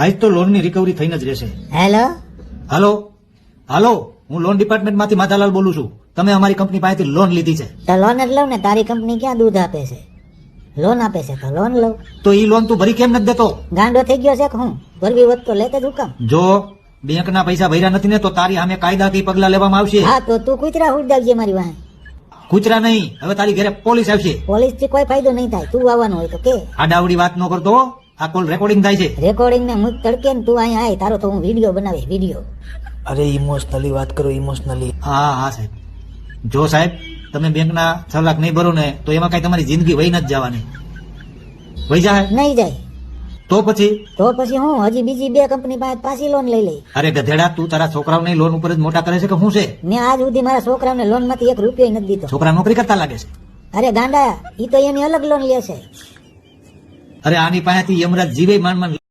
આજ તો લોનની રિકવરી થઈને જ રહેશે. હેલો હાલો હાલો હું લોન ડિપાર્ટમેન્ટમાંથી માધાલાલ બોલું છું. તમે અમારી કંપની પાસેથી લોન લીધી છે. તો લોન જ લઉં ને તારી કંપની ક્યાં દૂધ આપે છે? લોન આપે છે તો લોન લઉં. તો ઈ લોન તું ભરી કેમ નથી દેતો? ગાંડો થઈ ગયો છે કે હું? ભરવી હોત તો લેતે જ હુકમ. જો બેંકના પૈસા ભર્યા નથી ને તો તારી સામે કાયદાથી પગલા લેવામાં આવશે. હા તો તું કૂતરા ઉડ દાવજે મારી વાહે કૂતરા નહીં હવે તારી ઘરે પોલીસ આવશે. પોલીસથી કોઈ ફાયદો નહીં થાય. તું આવવાનો હોય તો કે. આડાવડી વાત ન કરતો આ કોલ રેકોર્ડિંગ થાય છે? રેકોર્ડિંગ ને મુક તડકે ને તું અહીંયા આય તારો તો હું વીડિયો બનાવી વીડિયો અરે ઇમોશનલી વાત કરો ઇમોશનલી હા હા સાહેબ. જો સાહેબ તમે બેંકના છ લાખ નહીં ભરો ને તો એમાં કઈ તમારી જિંદગી વહી નથી જવાની. વહી જાય? નહીં જાય. તો પછી? તો પછી હું હજી બીજી બે કંપની પાસે પાછી લોન લઈ લઈ અરે ગધેડા તું તારા છોકરાઓને લોન ઉપર જ મોટા કરે છે કે શું છે? મેં આજ સુધી મારા છોકરાઓને લોનમાંથી એક રૂપિયો નથી દીધો. છોકરા નોકરી કરતા લાગે છે? અરે ગાંડા ઈ તો એની અલગ લોન લે છે અરે આની પાસેથી યમરાજ જીવે માન માંડ